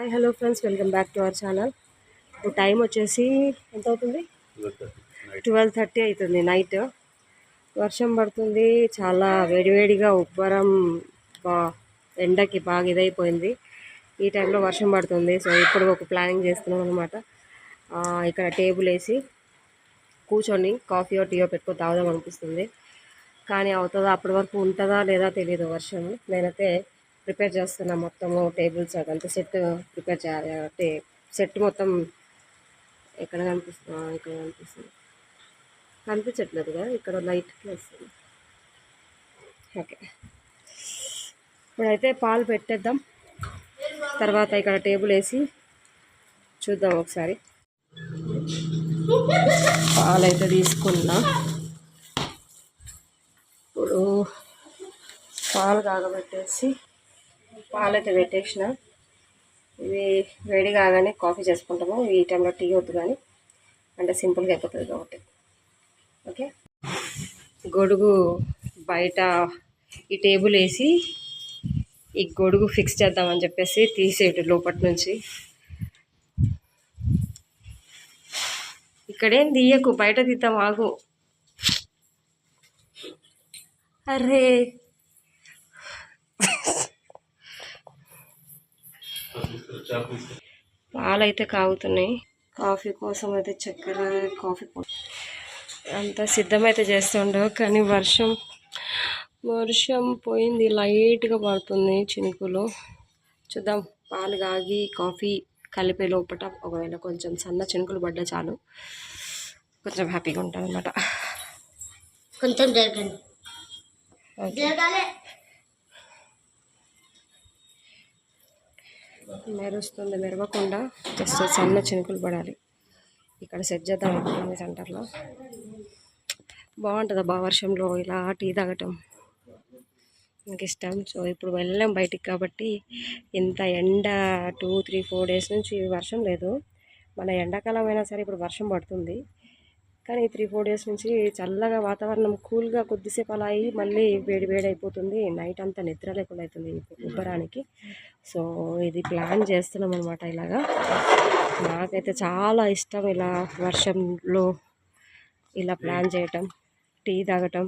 Hi hello friends welcome back to our channel ఇప్పుడు time వచ్చేసి ఎంత అవుతుంది? ట్వెల్వ్ థర్టీ అవుతుంది నైట్ వర్షం పడుతుంది. చాలా వేడివేడిగా ఉబ్బరం బా ఎండకి బాగా ఇదైపోయింది. ఈ టైంలో వర్షం పడుతుంది. సో ఇప్పుడు ఒక ప్లానింగ్ చేస్తున్నాం అనమాట ఇక్కడ టేబుల్ వేసి కూర్చొని కాఫీయో టీయో పెట్టుకొని తాగుదాం అనిపిస్తుంది. కానీ అవుతుందా అప్పటి వరకు ఉంటుందా లేదా తెలియదు వర్షం నేనైతే ప్రిపేర్ చేస్తున్నా మొత్తము టేబుల్స్ అదంతా సెట్ ప్రిపేర్ చేయాలి అంటే సెట్ మొత్తం ఎక్కడ కనిపిస్తుంది? ఇక్కడ కనిపిస్తుంది. కనిపించట్లేదు కదా ఇక్కడ లైట్కి వస్తుంది. ఓకే. ఇప్పుడైతే పాలు పెట్టేద్దాం. తర్వాత ఇక్కడ టేబుల్ వేసి చూద్దాం ఒకసారి. పాలు అయితే తీసుకున్నా. ఇప్పుడు పాలు కాగబెట్టేసి పాలైతే పెట్టేసిన. ఇవి వేడి కాగానే కాఫీ చేసుకుంటాము. ఈ టైంలో టీ వద్దు కానీ. అంటే సింపుల్గా అయిపోతుంది కాబట్టి. ఓకే? గొడుగు బయట ఈ టేబుల్ వేసి ఈ గొడుగు ఫిక్స్ చేద్దామని చెప్పేసి తీసేయడు లోపటి నుంచి. ఇక్కడేం తీయకు బయట తీద్దాం ఆగు. అరే పాలు అయితే కాగుతున్నాయి. కాఫీ కోసం అయితే చక్కెర కాఫీ అంతా సిద్ధమైతే చేస్తుండవు కానీ వర్షం వర్షం పోయింది లైట్గా పడుతుంది చినుకులు. చూద్దాం పాలు కాగి కాఫీ కలిపే లోపల ఒకవేళ కొంచెం సన్న చినుకులు పడ్డా చాలు. కొంచెం హ్యాపీగా ఉంటుంది అనమాట కొంచెం జరగండి. మెరుస్తుంది మెరవకుండా జస్ట్ సన్న చినుకులు పడాలి. ఇక్కడ సెట్ చేద్దాం అనుకుంటుంది సెంటర్లో. బాగుంటుంది బా వర్షంలో ఇలా టీ తాగటం. నాకు ఇష్టం. సో ఇప్పుడు వెళ్ళాం బయటికి కాబట్టి ఇంత ఎండ టూ త్రీ ఫోర్ డేస్ నుంచి వర్షం లేదు. మన ఎండాకాలం అయినా సరే ఇప్పుడు వర్షం పడుతుంది. కానీ త్రీ ఫోర్ డేస్ నుంచి చల్లగా వాతావరణం కూల్గా కొద్దిసేపు అలా అయ్యి మళ్ళీ వేడి వేడి అయిపోతుంది. నైట్ అంతా నిద్ర లేకుండా అవుతుంది ఉబ్బరానికి సో ఇది ప్లాన్ చేస్తున్నాం అనమాట ఇలాగా. నాకైతే చాలా ఇష్టం ఇలా వర్షంలో ఇలా ప్లాన్ చేయటం టీ తాగటం.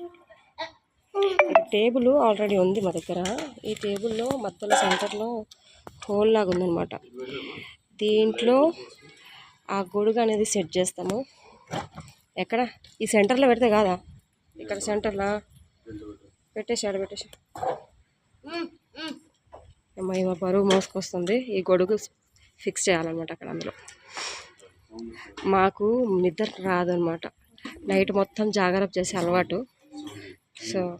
ఈ టేబుల్ ఆల్రెడీ ఉంది మా దగ్గర. ఈ టేబుల్లో మధ్యలో సెంటర్లో హోల్ లాగా ఉందన్నమాట. దీంట్లో ఆ గొడుగు అనేది సెట్ చేస్తాము. ఎక్కడ? ఈ సెంటర్లో పెడితే కాదా? ఇక్కడ సెంటర్లో? పెట్టేశాడు పెట్టేశాడు పెట్టేసి. అమ్మాయి మా బరువు మోసుకొస్తుంది. ఈ గొడుగు ఫిక్స్ చేయాలన్నమాట అక్కడ అందులో. మాకు నిద్ర రాదనమాట నైట్ మొత్తం జాగ్రత్త చేసే అలవాటు. సో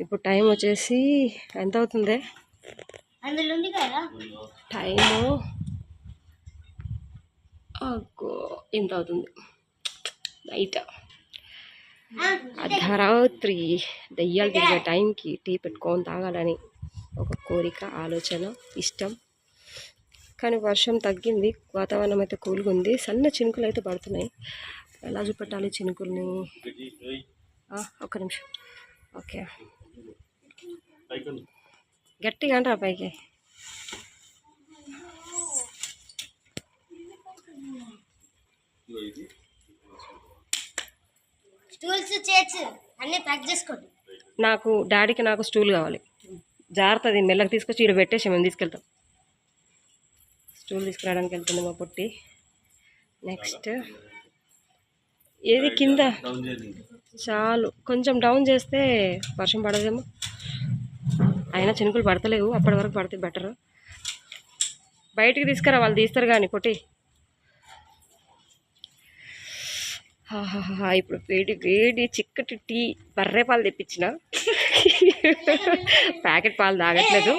ఇప్పుడు టైం వచ్చేసి ఎంత అవుతుంది టైము ఇంత అవుతుంది నైట్. అర్ధరాత్రి దయ్యాలు తిరిగే టైంకి టీ పెట్టుకొని తాగాలని ఒక కోరిక ఆలోచన ఇష్టం. కానీ వర్షం తగ్గింది వాతావరణం అయితే కూల్గా ఉంది. సన్న చినుకులు అయితే పడుతున్నాయి. ఎలా చూపెట్టాలి చినుకుల్ని? ఆ, ఒక్క నిమిషం. ఓకే. గట్టిగా అంటారా పైకి? స్టూల్స్ అన్ని ప్యాక్ చేసుకోండి. నాకు డాడీకి నాకు స్టూల్ కావాలి. జాగ్రత్త అది మెల్లగా తీసుకొచ్చి ఇక్కడ పెట్టేసి మేము తీసుకెళ్తాం. స్టూల్ తీసుకురావడానికి వెళ్తుంది మా పొట్టి. నెక్స్ట్ ఏది కింద? చాలు. కొంచెం డౌన్ చేస్తే వర్షం పడదేమో. అయినా చినుకులు పడతలేవు. అప్పటి వరకు పడితే బెటర్ బయటికి తీసుకురా వాళ్ళు తీస్తారు కానీ పొట్టి ఇప్పుడు వేడి వేడి చిక్కటి టీ బర్రె పాలు తెప్పించిన. ప్యాకెట్ పాలు తాగట్లేదు.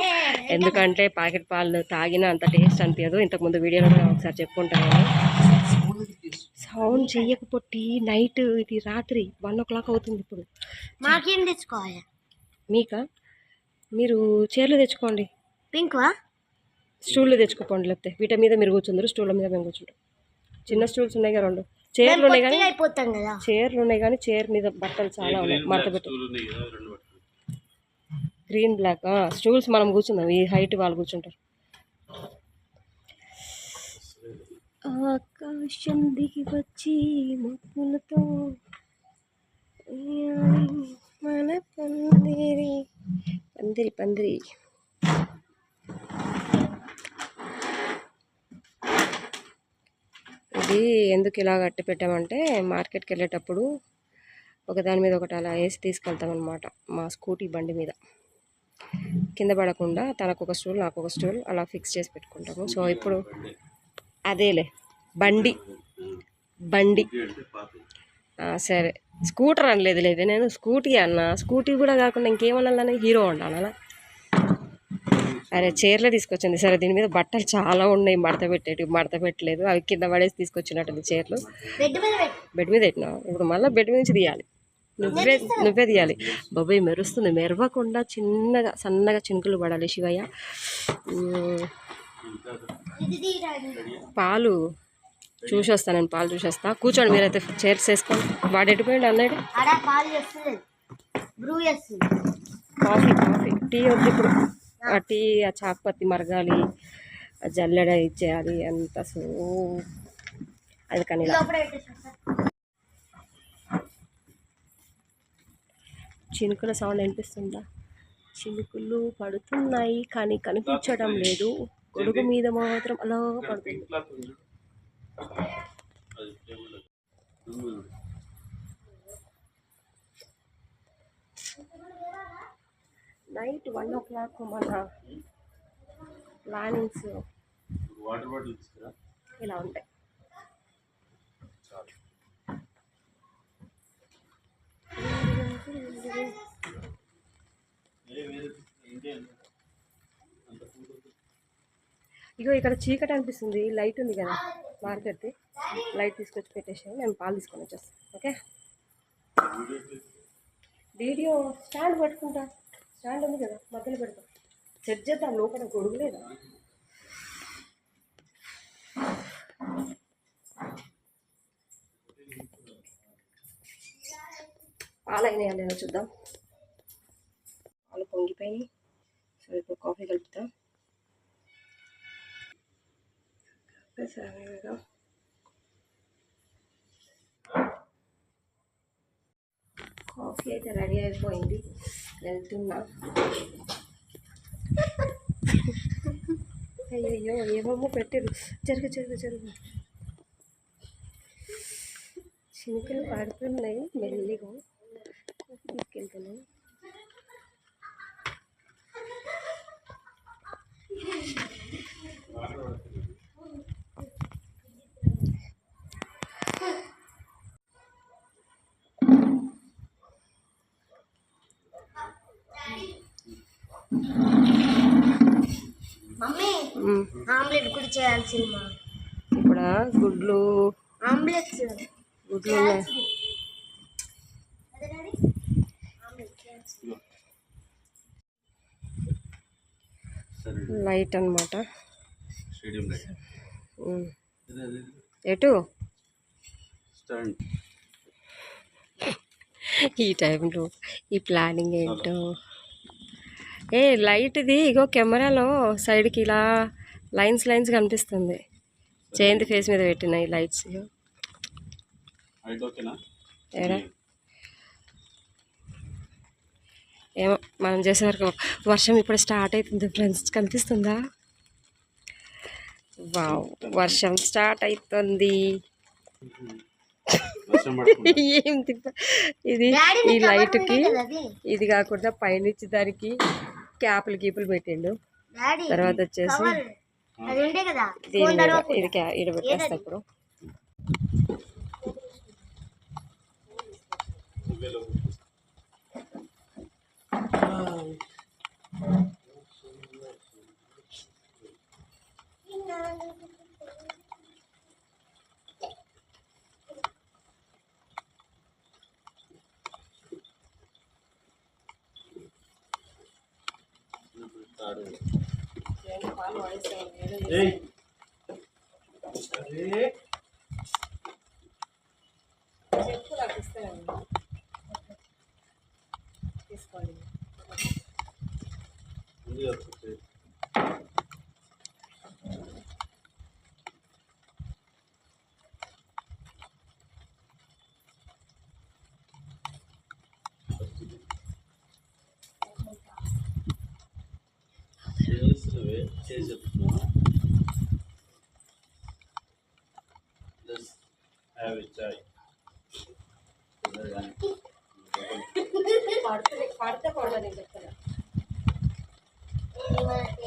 ఎందుకంటే ప్యాకెట్ పాలు తాగినా అంత టేస్ట్ అనిపించదు. ఇంతకుముందు వీడియోలో ఒకసారి చెప్పుకుంటాను సౌండ్ చెయ్యకపోతే నైట్ ఇది రాత్రి వన్ ఓ క్లాక్ అవుతుంది ఇప్పుడు. మాకేం తెచ్చుకోవాలి? మీకా? మీరు చీరలు తెచ్చుకోండి. పింక్వా స్టూళ్ళు తెచ్చుకోపోండి లేకపోతే. వీటి మీద మీరు కూర్చుందరు స్టూళ్ళ మీద మేము కూర్చుంటాం. చిన్న స్టూల్స్ ఉన్నాయి కదా రెండు. చైర్లు ఉన్నాయి కానీ అయిపోతాం కదా. చైర్లు ఉన్నాయి కానీ చైర్ మీద బట్టలు చాలా ఉన్నాయి మడత గ్రీన్ బ్లాక్ స్టూల్స్ మనం కూర్చుందాం ఈ హైట్ వాళ్ళు కూర్చుంటారు. ఆకాశం దిగి వచ్చి మబ్బులతో మన పందిరి. పందిరి పందిరి. ఇది ఎందుకు ఇలా కట్టి పెట్టామంటే మార్కెట్కి వెళ్ళేటప్పుడు ఒకదాని మీద ఒకటి అలా వేసి తీసుకెళ్తాం అనమాట మా స్కూటీ బండి మీద. కింద పడకుండా తనకు ఒక స్టూల్ నాకు ఒక స్టూల్ అలా ఫిక్స్ చేసి పెట్టుకుంటాము. సో ఇప్పుడు అదేలే. బండి. బండి. సరే. స్కూటర్ అనలేదు లేదు నేను. స్కూటీ అన్న. స్కూటీ కూడా కాకుండా ఇంకేమన్నా హీరో ఉండాలా అరే చీరలే తీసుకొచ్చింది. సరే దీని మీద బట్టలు చాలా ఉన్నాయి. మడత పెట్టేటివి మడత పెట్టలేదు. అవి కింద పడేసి తీసుకొచ్చినట్టుంది చీరలు. బెడ్ మీద పెట్టినావు ఇప్పుడు మళ్ళీ బెడ్ మీద నుంచి తీయాలి. నువ్వే నువ్వే తీయాలి. బాబాయ్ మెరుస్తుంది. మెరవకుండా చిన్నగా సన్నగా చినుకులు పడాలి శివయ్య. పాలు చూసి వస్తాను నేను పాలు చూసి వస్తా కూర్చోండి మీరైతే చైర్స్ వేసుకోండి. వాడు ఎటుపోయిండు అన్నాడు? Coffee coffee. టీ వద్దు ఇప్పుడు. ఆ టీ ఆ చాకుపత్తి మరగాలి ఆ జల్లెడ ఇచ్చేయాలి అంత సో అది కానీ చినుకుల సౌండ్ వినిపిస్తుందా? చినుకులు పడుతున్నాయి కానీ కనిపించడం లేదు. గొడుగు మీద మాత్రం అలా పడుతుంది. నైట్ వన్ ఓ క్లాక్ మన ప్లానింగ్స్ ఇలా ఉంటాయి. ఇగో ఇక్కడ చీకటి అనిపిస్తుంది. లైట్ ఉంది కదా మార్కెట్ లైట్ తీసుకొచ్చి పెట్టేసాను నేను పాలు తీసుకొని వచ్చేస్తాను ఓకే? వీడియో స్టాండ్ పట్టుకుంటా. స్టాండ్ ఉంది కదా మధ్యలో పెడతా. సెట్ చేద్దాం లోపల గొడుగు లేదా? పాలు అయినాయా నేను చూద్దాం. పాలు పొంగిపోయినాయి. సో ఇప్పుడు కాఫీ కలుపుతా. సరిగా కాఫీ అయితే రెడీ అయిపోయింది వెళ్తున్నా అయ్యయ్యో ఏమేమో పెట్టారు జరుగు జరుగు జరుగు చినుకులు పడుతున్నాయి మెల్లిగా తీసుకెళ్తున్నాయి చేయాల్సింది ఇప్పుడు? గుడ్లు. ఆమ్లెట్స్. గుడ్లు లైట్ అన్నమాట. Stadium light. మ్మ్. అదే అదే ఎటు? స్టాండ్. ఈ టైంలో ఈ ప్లానింగ్ ఏంటో. ఏ లైట్ది ఇగో కెమెరాలో సైడ్కి ఇలా లైన్స్ లైన్స్ కనిపిస్తుంది. జయంతి ఫేస్ మీద పెట్టిన ఈ లైట్స్. ఏమో మనం చేసే వరకు వర్షం ఇప్పుడు స్టార్ట్ అవుతుంది ఫ్రెండ్స్. కనిపిస్తుందా? వావ్ వర్షం స్టార్ట్ అవుతుంది వర్షం పడుతుంది ఏం తిప్ప ఇది ఈ లైట్కి ఇది కాకుండా పైనుంచి దానికి క్యాపులు గీపులు పెట్టిండు. తర్వాత వచ్చేసి అది ఉండే కదా దీని ఫోన్ మీద తర్వాత ఇది క్యా ఇది పెట్టేస్తా ఇప్పుడు ఏయ్. అరే. పెట్టుకోండి ఉంది వచ్చి చేసినవే చేసి చెప్తున్నా జస్ట్ హ్యావ్ ఎ చాయ్ పడితే పడితే పడదు నేను చెప్తాను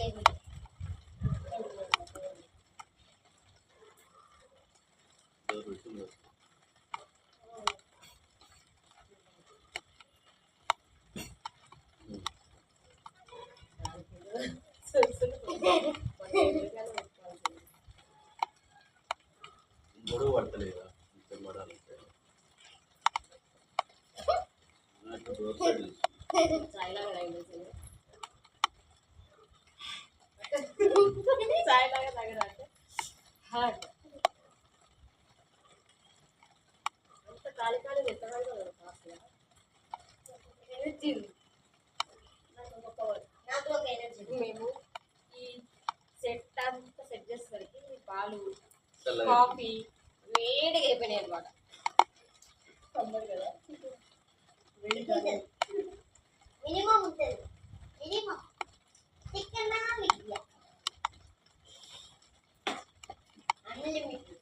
ఇది ఎనర్జీ నాకు ఒక ఎనర్జీ మేము ఈ సెట్ అంతా సెట్ చేసేసరికి పాలు కాఫీ వేడిగా అయిపోయినాయి అనమాట కదా? మినిమం ఉంటుంది మినిమం చికెన్ అన్లిమిటెడ్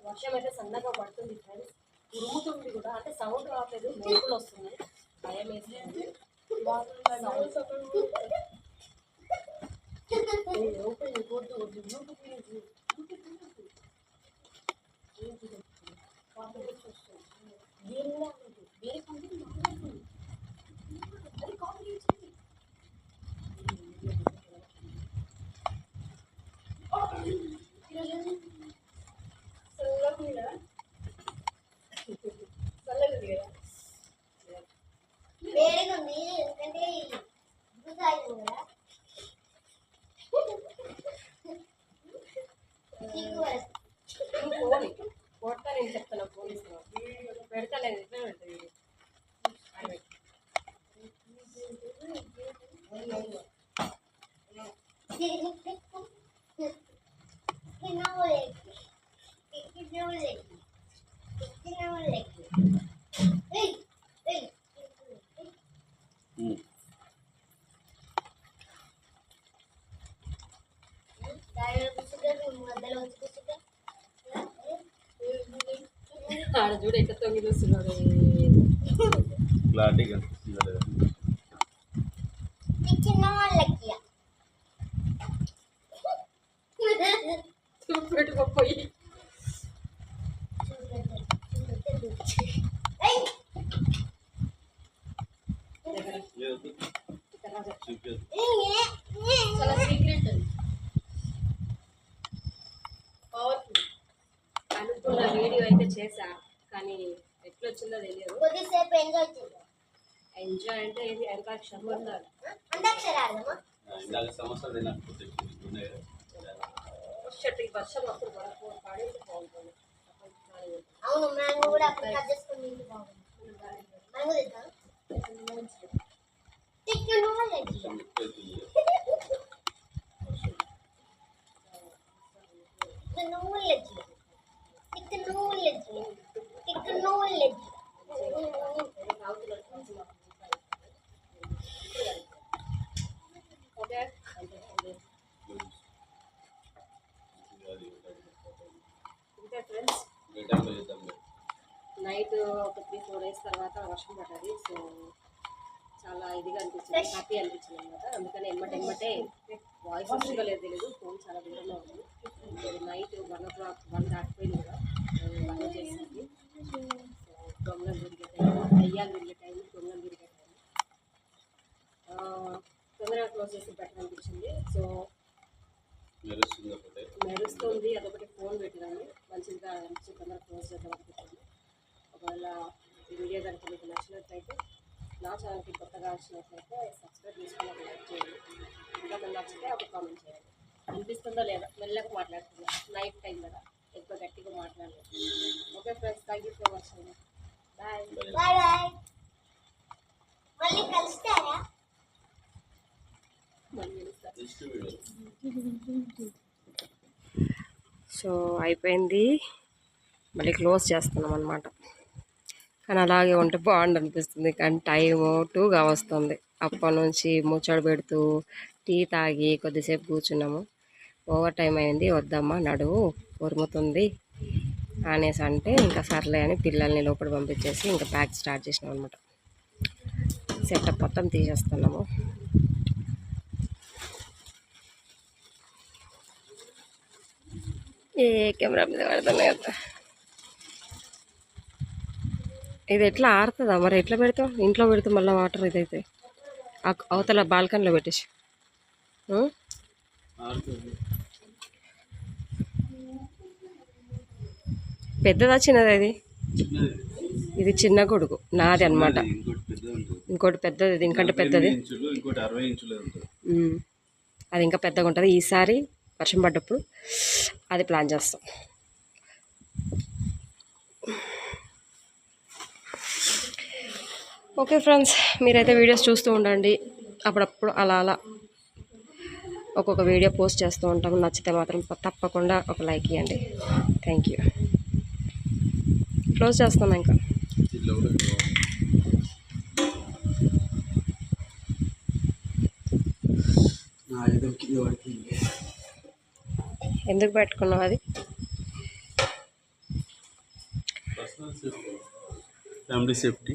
వర్షం అయితే సన్నగా పడుతుంది ఫ్రెండ్స్ ఉరుముతుంది కూడా. అంటే సౌండ్ రావట్లేదు. మెరుపులు వస్తున్నాయి. భయం వేస్తుంది. వేడిగా ఉంది ఎందుకంటే ఇప్పుడు తాగింది కదా సిగ్గు పడుతుంది. ఫోన్ కొడతా నేను చెప్తాను ఫోన్ ఇస్తున్నాను పెడతా నేను ఇట్లా పెడతా వీడియో. అది పెట్టు. ఆడ చూడు ఎట్లా తొంగి చూస్తున్నాడు. క్లారిటీ కనిపిస్తుంది లేదా చిన్న వాళ్ళకి పెట్టుకోపోయి చాలా సీక్రెట్ పవర్ఫుల్ అనుకున్న వీడియో అయితే చేశా కానీ ఎట్లా వచ్చిందో తెలియదు. కొద్దిసేపు ఎంజాయ్ చేద్దాం. ఎంజాయ్ అంటే ఇది అంతాక్షరం ఉండాలి అంతాక్షరాలమ్మా ఇందాక సంవత్సరం తినకపోతే ఉన్నాయి షర్ట్ ఈ వర్షం అప్పుడు పడకు పాడేసి బాగుంటుంది అవును మ్యాంగో కూడా అప్పుడు కట్ చేసుకొని తింటే బాగుంది మ్యాంగో తింటాం చికెన్ వాళ్ళకి చికెన్ వాళ్ళకి చికెన్ వాళ్ళకి చికెన్ వాళ్ళకి ఓకే ఇంతే ఫ్రెండ్స్ నైట్ ఒక త్రీ ఫోర్ డేస్ తర్వాత వర్షం పడ్డది. సో చాలా ఇదిగా అనిపించింది. హ్యాపీ అనిపించింది అనమాట అందుకని ఎమ్మటే ఎమ్మటే వాయిస్ వస్తుందో లేదో తెలియదు ఫోన్ చాలా దూరంలో ఉంది. Night one o'clock one దాటిపోయింది కూడా. బంద్ చేసింది. సో దొంగలు తిరిగే టైం దెయ్యాలు తిరిగే టైం దొంగలు తిరిగే టైం తొందరగా క్లోజ్ చేసి బెటర్ అనిపించింది. సో మెరుస్తుంది. అదొకటి ఫోన్ పెట్టినాను. మంచిగా అనిపించి తొందరగా క్లోజ్ చేద్దాం అనుకుంటుంది ఒకవేళ ఈ వీడియో కనుక మీకు నచ్చినట్లయితే నా ఛానల్కి కొత్తగా వచ్చినట్లయితే సబ్స్క్రైబ్ చేసుకుని ఒక లైక్ చేయండి. మెల్లగా మాట్లాడుతున్నా నైట్ టైం కదా. ఎక్కువ గట్టిగా మాట్లాడలేదు. Okay friends thank you so much bye bye మళ్ళీ కలుస్తారా? సో అయిపోయింది. మళ్ళీ క్లోజ్ చేస్తున్నాం అనమాట కానీ అలాగే ఉంటే బాగుండు అనిపిస్తుంది కానీ టైము టూగా వస్తుంది. అప్పటి నుంచి ముచ్చడి పెడుతూ టీ తాగి కొద్దిసేపు కూర్చున్నాము. ఓవర్ టైం అయింది. వద్దమ్మా నడువు ఉరుముతుంది అనేసి అంటే ఇంకా సర్లే అని పిల్లల్ని లోపల పంపించేసి ఇంకా ప్యాక్ స్టార్ట్ చేసినాం అనమాట సెటప్ మొత్తం తీసేస్తున్నాము. ఏ కెమెరా మీద పెడతాను కదా ఇది ఎట్లా ఆరుతుందా? మరి ఎట్లా పెడతావు? ఇంట్లో పెడితే మళ్ళీ వాటర్ ఇదైతే. అవతల బాల్కనీలో పెట్టేసి. పెద్దదా చిన్నదా ఇది? ఇది చిన్న గొడుగు. నాది అనమాట ఇంకోటి పెద్దది ఉంటుంది. ఇంకోటి పెద్దది దీనికంటే పెద్దది. అది ఇంకా పెద్దగా ఉంటుంది. ఈసారి వర్షం పడ్డప్పుడు అది ప్లాన్ చేస్తాం. ఓకే ఫ్రెండ్స్ మీరైతే వీడియోస్ చూస్తూ ఉండండి. అప్పుడప్పుడు అలా అలా ఒక్కొక్క వీడియో పోస్ట్ చేస్తూ ఉంటాం. నచ్చితే మాత్రం తప్పకుండా ఒక లైక్ ఇవ్వండి థ్యాంక్ యూ క్లోజ్ చేస్తాను ఇంకా? ఎందుకు పెట్టుకున్నావు అది? Family safety.